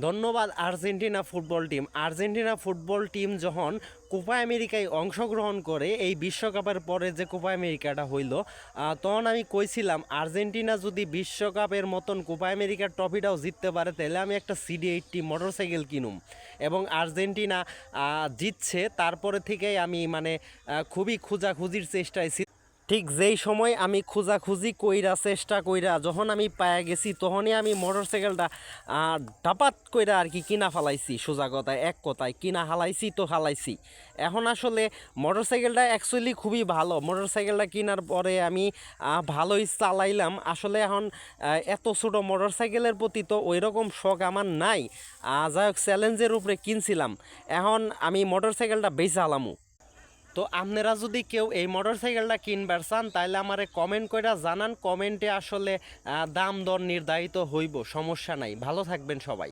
ধন্যবাদ Argentina football team. Argentina football team যখন Copa আমেরিকায় অংশগ্রহণ করে, এই বিশ্বকাপের পরে যে কোপা আমেরিকাটা হইল তখন আমি কইছিলাম, আর্জেন্টিনা যদি বিশ্বকাপের মতন কোপা আমেরিকার ট্রফিটাও জিততে পারে, তাহলে আমি একটা সিডি এইটটি মোটরসাইকেল কিনুম। এবং আর্জেন্টিনা জিতছে, তারপরে থেকেই আমি মানে খুবই খোঁজাখুঁজির চেষ্টায় ছি- ঠিক যেই সময় আমি খোঁজাখুঁজি কইরা চেষ্টা কইরা যখন আমি পায়া গেছি তখনই আমি মোটরসাইকেলটা আহ, ডাপাত কইরা আর কি কিনা ফালাইছি সোজা কথায় এক কথায় কিনা হালাইছি তো হালাইছি। এখন আসলে মোটরসাইকেলটা অ্যাকচুয়ালি খুবই ভালো। মোটরসাইকেলটা কেনার পরে আমি ভালোই চালাইলাম। আসলে এখন এত ছোট মোটরসাইকেলের প্রতি তো ওই রকম শখ আমার নাই। যাই হোক চ্যালেঞ্জের উপরে কিনছিলাম। এখন আমি মোটরসাইকেলটা বেচে আলামু। তো আপনারা যদি কেউ এই মোটরসাইকেলটা কিনবার চান, তাহলে আমারে কমেন্ট করে জানান। কমেন্টে আসলে দাম দর নির্ধারিত হইব, সমস্যা নাই। ভালো থাকবেন সবাই।